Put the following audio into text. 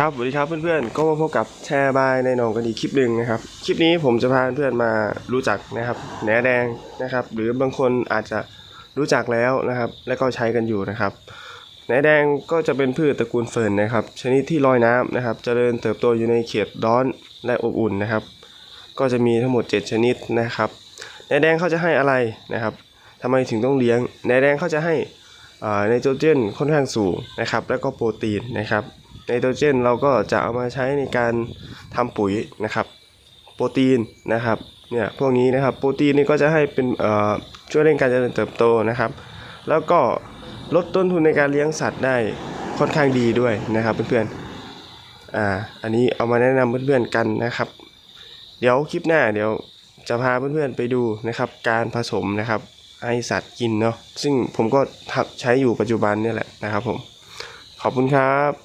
ครับสวัสดีครับเพื่อนๆ ก็มาพบกับแชร์บายในหนองกันอีกคลิปหนึ่งนะครับ คลิปนี้ผมจะพาเพื่อนมารู้จักนะครับแหนแดงนะครับ หรือบางคนอาจจะรู้จักแล้วนะครับ และก็ใช้กันอยู่นะครับแหนแดงก็จะเป็นพืชตระกูลเฟิร์นนะครับ ชนิดที่ลอยน้ำนะครับจเจริญเติบโตอยู่ในเขตร้อนและอบอุ่นนะครับ ก็จะมีทั้งหมด 7 ชนิดนะครับแหนแดงเขาจะให้อะไรนะครับทำไมถึงต้องเลี้ยงแหนแดงเขาจะให้อ่าไนโตรเจนค่อนข้างสูงนะครับ แล้วก็โปรตีนนะครับ ไนโตรเจนเราก็จะเอามาใช้ในการทำปุ๋ยนะครับ โปรตีนนะครับเนี่ยพวกนี้นะครับโปรตีนนี่ก็จะให้เป็นเอ่อช่วยเร่งการเจริญเติบโตนะครับ แล้วก็ลดต้นทุนในการเลี้ยงสัตว์ได้ค่อนข้างดีด้วยนะครับเพื่อนๆอ่าอันนี้เอามาแนะนำเพื่อนๆกันนะครับ เดี๋ยวคลิปหน้าเดี๋ยวจะพาเพื่อนๆไปดูนะครับ การผสมนะครับให้สัตว์กินเนาะซึ่งผมก็ใช้อยู่ปัจจุบันเนี่ยแหละนะครับผมขอบคุณครับ